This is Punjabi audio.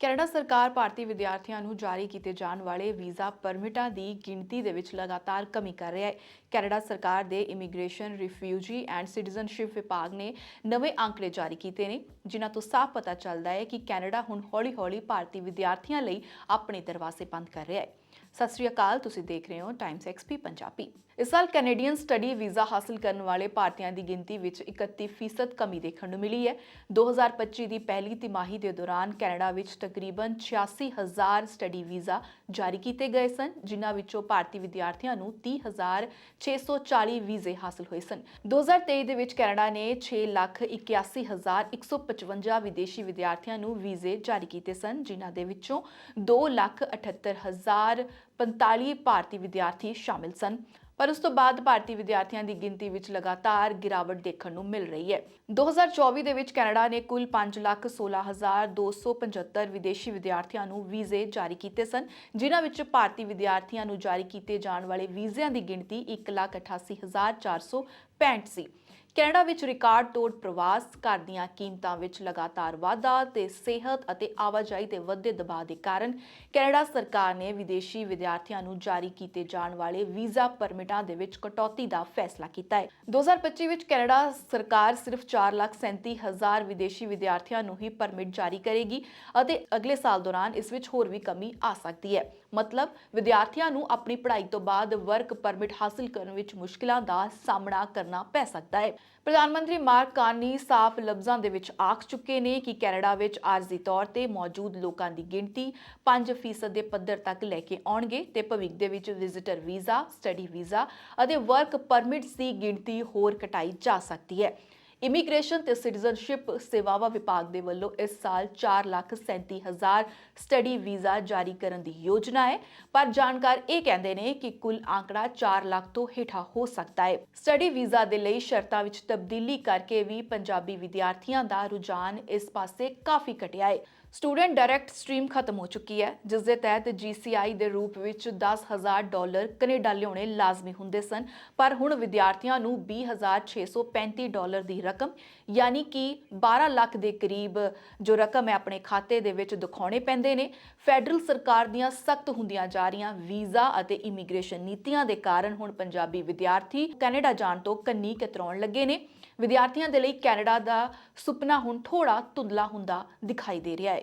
ਕੈਨੇਡਾ ਸਰਕਾਰ ਭਾਰਤੀ ਵਿਦਿਆਰਥੀਆਂ ਨੂੰ ਜਾਰੀ ਕੀਤੇ ਜਾਣ ਵਾਲੇ ਵੀਜ਼ਾ ਪਰਮਿਟਾਂ ਦੀ ਗਿਣਤੀ ਦੇ ਵਿੱਚ ਲਗਾਤਾਰ ਕਮੀ ਕਰ ਰਿਹਾ ਹੈ। ਕੈਨੇਡਾ ਸਰਕਾਰ ਦੇ ਇਮੀਗ੍ਰੇਸ਼ਨ, ਰਿਫਿਊਜੀ ਐਂਡ ਸਿਟੀਜ਼ਨਸ਼ਿਪ ਵਿਭਾਗ ਨੇ ਨਵੇਂ ਅੰਕੜੇ ਜਾਰੀ ਕੀਤੇ ਨੇ, ਜਿਨ੍ਹਾਂ ਤੋਂ ਸਾਫ਼ ਪਤਾ ਚੱਲਦਾ ਹੈ ਕਿ ਕੈਨੇਡਾ ਹੁਣ ਹੌਲੀ-ਹੌਲੀ ਭਾਰਤੀ ਵਿਦਿਆਰਥੀਆਂ ਲਈ ਆਪਣੇ ਦਰਵਾਜ਼ੇ ਬੰਦ ਕਰ ਰਿਹਾ ਹੈ। ਸਤਿ ਸ੍ਰੀ ਅਕਾਲ, ਤੁਸੀਂ ਦੇਖ ਰਹੇ ਹੋ ਟਾਈਮਸ ਐਕਸਪੀ ਪੰਜਾਬੀ। ਇਸ ਸਾਲ ਕੈਨੇਡੀਅਨ ਸਟੱਡੀ ਵੀਜ਼ਾ ਹਾਸਲ ਕਰਨ ਵਾਲੇ ਭਾਰਤੀਆਂ ਦੀ ਗਿਣਤੀ ਵਿੱਚ 31% ਕਮੀ ਦੇਖਣ ਨੂੰ ਮਿਲੀ ਹੈ। 2025 ਦੀ ਪਹਿਲੀ ਤਿਮਾਹੀ ਦੇ ਦੌਰਾਨ ਕੈਨੇਡਾ ਵਿੱਚ ਤਕਰੀਬਨ 86000 ਸਟੱਡੀ ਵੀਜ਼ਾ ਜਾਰੀ ਕੀਤੇ ਗਏ ਸਨ, ਜਿਨ੍ਹਾਂ ਵਿੱਚੋਂ ਭਾਰਤੀ ਵਿਦਿਆਰਥੀਆਂ ਨੂੰ 30640 ਵੀਜ਼ੇ ਹਾਸਲ ਹੋਏ ਸਨ। 2023 ਦੇ ਵਿੱਚ ਕੈਨੇਡਾ ਨੇ 681155 ਵਿਦੇਸ਼ੀ ਵਿਦਿਆਰਥੀਆਂ ਨੂੰ ਵੀਜ਼ੇ ਜਾਰੀ ਕੀਤੇ ਸਨ, ਜਿਨ੍ਹਾਂ ਦੇ ਵਿੱਚੋਂ 278045 ਭਾਰਤੀ ਵਿਦਿਆਰਥੀ ਸ਼ਾਮਿਲ ਸਨ। ਪਰ ਉਸ ਤੋਂ ਬਾਅਦ ਭਾਰਤੀ ਵਿਦਿਆਰਥੀਆਂ ਦੀ ਗਿਣਤੀ ਵਿੱਚ ਲਗਾਤਾਰ ਗਿਰਾਵਟ ਦੇਖਣ ਨੂੰ ਮਿਲ ਰਹੀ ਹੈ। 2024 ਦੇ ਵਿੱਚ ਕੈਨੇਡਾ ਨੇ ਕੁੱਲ 516275 ਵਿਦੇਸ਼ੀ ਵਿਦਿਆਰਥੀਆਂ ਨੂੰ ਵੀਜ਼ੇ ਜਾਰੀ ਕੀਤੇ ਸਨ, ਜਿਨ੍ਹਾਂ ਵਿੱਚ ਭਾਰਤੀ ਵਿਦਿਆਰਥੀਆਂ ਨੂੰ ਜਾਰੀ ਕੀਤੇ ਜਾਣ ਵਾਲੇ ਵੀਜ਼ਿਆਂ ਦੀ ਗਿਣਤੀ 188465 ਸੀ। ਕੈਨੇਡਾ ਵਿੱਚ ਰਿਕਾਰਡ ਤੋੜ ਪ੍ਰਵਾਸ ਘਰ ਦੀਆਂ ਕੀਮਤਾਂ ਵਿੱਚ ਲਗਾਤਾਰ ਵਾਧਾ ਤੇ ਸਿਹਤ ਅਤੇ ਆਵਾਜਾਈ ਦੇ ਵੱਧਦੇ ਦਬਾਅ ਦੇ ਕਾਰਨ ਕੈਨੇਡਾ ਸਰਕਾਰ ਨੇ ਵਿਦੇਸ਼ੀ ਵਿਦਿਆਰਥੀਆਂ ਨੂੰ ਜਾਰੀ ਕੀਤੇ ਜਾਣ ਵਾਲੇ ਵੀਜ਼ਾ ਪਰਮਿਟਾਂ ਦੇ ਵਿੱਚ ਕਟੌਤੀ ਦਾ ਫੈਸਲਾ ਕੀਤਾ ਹੈ। 2025 ਵਿੱਚ ਕੈਨੇਡਾ ਸਰਕਾਰ ਸਿਰਫ 437000 ਵਿਦੇਸ਼ੀ ਵਿਦਿਆਰਥੀਆਂ ਨੂੰ ਹੀ ਪਰਮਿਟ ਜਾਰੀ ਕਰੇਗੀ ਅਤੇ ਅਗਲੇ ਸਾਲ ਦੌਰਾਨ ਇਸ ਵਿੱਚ ਹੋਰ ਵੀ ਕਮੀ ਆ ਸਕਦੀ ਹੈ। ਮਤਲਬ, ਵਿਦਿਆਰਥੀਆਂ ਨੂੰ ਆਪਣੀ ਪੜ੍ਹਾਈ ਤੋਂ ਬਾਅਦ ਵਰਕ ਪਰਮਿਟ ਹਾਸਲ ਕਰਨ ਵਿੱਚ ਮੁਸ਼ਕਿਲਾਂ ਦਾ ਸਾਹਮਣਾ ਕਰਨਾ ਪੈ ਸਕਦਾ ਹੈ। ਪ੍ਰਧਾਨ ਮੰਤਰੀ ਮਾਰਕ ਕਾਨੀ ਸਾਫ਼ ਲਫ਼ਜ਼ਾਂ ਦੇ ਵਿੱਚ ਆਖ ਚੁੱਕੇ ਨੇ ਕਿ ਕੈਨੇਡਾ ਵਿੱਚ ਆਰਜ਼ੀ ਤੌਰ ਤੇ ਮੌਜੂਦ ਲੋਕਾਂ ਦੀ ਗਿਣਤੀ 5% ਦੇ ਪੱਧਰ ਤੱਕ ਲੈ ਕੇ ਆਉਣਗੇ ਤੇ ਭਵਿੱਖ ਦੇ ਵਿੱਚ ਵਿਜ਼ਿਟਰ ਵੀਜ਼ਾ ਸਟੱਡੀ ਵੀਜ਼ਾ ਅਤੇ ਵਰਕ ਪਰਮਿਟਸ ਦੀ ਗਿਣਤੀ ਹੋਰ ਘਟਾਈ ਜਾ ਸਕਦੀ ਹੈ। ਇਮੀਗ੍ਰੇਸ਼ਨ ਤੇ ਸਿਟੀਜ਼ਨਸ਼ਿਪ ਸੇਵਾਵਾਂ ਵਿਭਾਗ ਦੇ ਵੱਲੋਂ ਇਸ ਸਾਲ 437000 ਸਟੱਡੀ ਵੀਜ਼ਾ ਜਾਰੀ ਕਰਨ ਦੀ ਯੋਜਨਾ ਹੈ। ਪਰ ਜਾਣਕਾਰ ਇਹ ਕਹਿੰਦੇ ਨੇ ਕਿ ਕੁੱਲ ਆંકੜਾ 4 ਲੱਖ ਤੋਂ ਹੇਠਾਂ ਹੋ ਸਕਦਾ ਹੈ। ਸਟੱਡੀ ਵੀਜ਼ਾ ਦੇ ਲਈ ਸ਼ਰਤਾਂ ਵਿੱਚ ਤਬਦੀਲੀ ਕਰਕੇ ਵੀ ਪੰਜਾਬੀ ਵਿਦਿਆਰਥੀਆਂ ਦਾ ਰੁਝਾਨ ਇਸ ਪਾਸੇ ਕਾਫੀ ਘਟਿਆ ਹੈ। ਸਟੂਡੈਂਟ ਡਾਇਰੈਕਟ ਸਟ੍ਰੀਮ ਖਤਮ ਹੋ ਚੁੱਕੀ ਹੈ, ਜਿਸ ਦੇ ਤਹਿਤ GCI ਦੇ ਰੂਪ ਵਿੱਚ 10000 ਡਾਲਰ ਕੈਨੇਡਾ ਲਿਆਉਣੇ ਲਾਜ਼ਮੀ ਹੁੰਦੇ ਸਨ, ਪਰ ਹੁਣ ਵਿਦਿਆਰਥੀਆਂ ਨੂੰ 20635 ਡਾਲਰ ਦੀ ਰਕਮ, ਯਾਨੀ ਕਿ 12 ਲੱਖ ਦੇ ਕਰੀਬ ਜੋ ਰਕਮ ਹੈ ਆਪਣੇ ਖਾਤੇ ਦੇ ਵਿੱਚ ਦਿਖਾਉਣੇ ਪੈਂਦੇ ਨੇ। ਫੈਡਰਲ ਸਰਕਾਰ ਦੀਆਂ ਸਖਤ ਹੁੰਦੀਆਂ ਜਾ ਰਹੀਆਂ ਵੀਜ਼ਾ ਅਤੇ ਇਮੀਗ੍ਰੇਸ਼ਨ ਨੀਤੀਆਂ ਦੇ ਕਾਰਨ ਹੁਣ ਪੰਜਾਬੀ ਵਿਦਿਆਰਥੀ ਕੈਨੇਡਾ ਜਾਣ ਤੋਂ ਕੰਨੀ ਕਤਰਾਉਣ ਲੱਗੇ ਨੇ। ਵਿਦਿਆਰਥੀਆਂ ਦੇ ਲਈ ਕੈਨੇਡਾ ਦਾ ਸੁਪਨਾ ਹੁਣ ਥੋੜਾ ਧੁੰਦਲਾ ਹੁੰਦਾ ਦਿਖਾਈ ਦੇ ਰਿਹਾ ਹੈ।